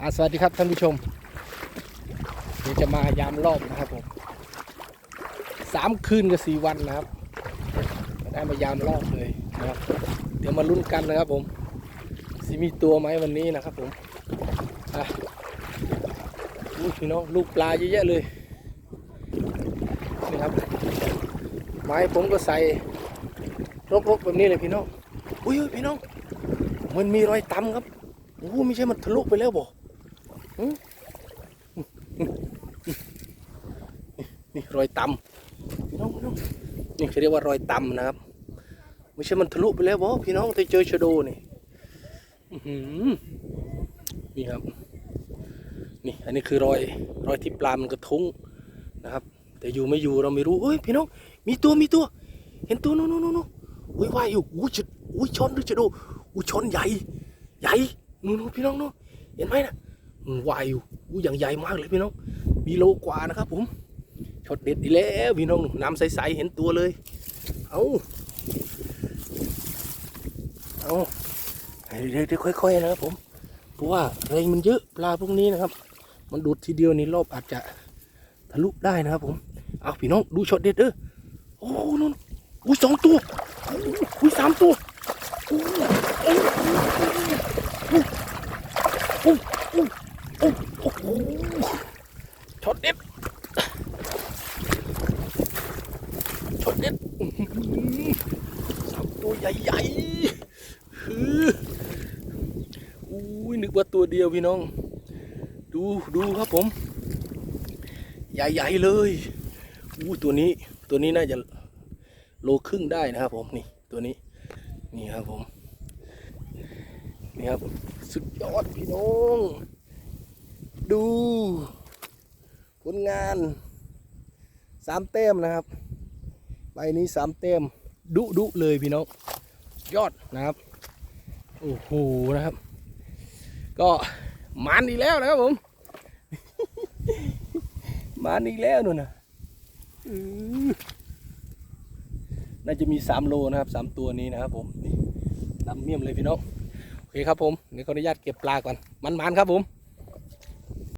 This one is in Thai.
อสวัสดีครับท่านผู้ชมเดี๋ยวจะมายามรอบนะครับผมสามคืนกับสี่วันนะครับ ได้มายามรอบเลยนะครับ เดี๋ยวมาลุ้นกันนะครับผมสิมีตัวไหมวันนี้นะครับผมอะอู้พี่น้องลูกปลาเยอะแยะเลยนี่ครับ ไม้ผมก็ใส่รกๆแบบนี้เลยพี่น้องอุ้ยพี่น้องมันมีรอยตำครับโอ้ไม่ใช่มันทะลุไปแล้วบ่หึ นี่รอยตำพี่น้องพี่น้องนี่เขาเรียกว่ารอยตำนะครับ ไม่ใช่มันทะลุไปแล้วบ่พี่น้องถ้าเจอชโดนี่อื้อหือนี่ครับ นี่อันนี้คือรอยรอยที่ปลามันกระทุ้งนะครับ แต่อยู่ไม่อยู่เราไม่รู้เฮ้ยพี่น้อง มีตัวมีตัว เห็นตัวนู้นนู้นนู้นอุ้ยว่ายอยู่อุ้ยชะอุ้ยชนด้วยชโดอุ้ยชนใหญ่ ใหญ่นู่นพี่น้องเนาะเห็นไหมนะ วายอยู่อู้อย่างใหญ่มากเลยพี่น้องมีโลกว่านะครับผมช็อตเด็ดอีแล้วพี่น้องน้ำใสๆเห็นตัวเลย เอาเอาเดี๋ยวค่อยๆนะครับผม เพราะว่าแรงมันเยอะปลาพวกนี้นะครับ มันดูดทีเดียวนี่รอบอาจจะทะลุได้นะครับผม เอาพี่น้องดูช็อตเด็ดเด้อโอ้นู่นอุ้ยสองตัวอุ้ยสามตัวโอ้โอ้โอ้โหช็อต เด็ดช็อตเด็ดอื้อหือสามตัวใหญ่ๆฮืออุ้ยนึกว่าตัวเดียวพี่น้อง ดูดูครับผม ใหญ่ๆเลยอู้ตัวนี้ตัวนี้น่าจะโลครึ่งได้นะครับผมนี่ตัวนี้นี่ครับผมนี่ครับสุดยอดพี่น้อง ดู ผลงานสามเต้มนะครับ ใบนี้สามเต้มดุดุเลยพี่น้อง ยอดนะครับ โอ้โหนะครับ ก็มันอีกแล้วนะครับผมมันอีกแล้วนู่นนะน่าจะมีสามโลนะครับสามตัวนี้นะครับผมนี่ดำเมี่ยมเลยพี่น้อง โอเคครับผมเดี๋ยวขออนุญาตเก็บปลาก่อน มันๆครับผม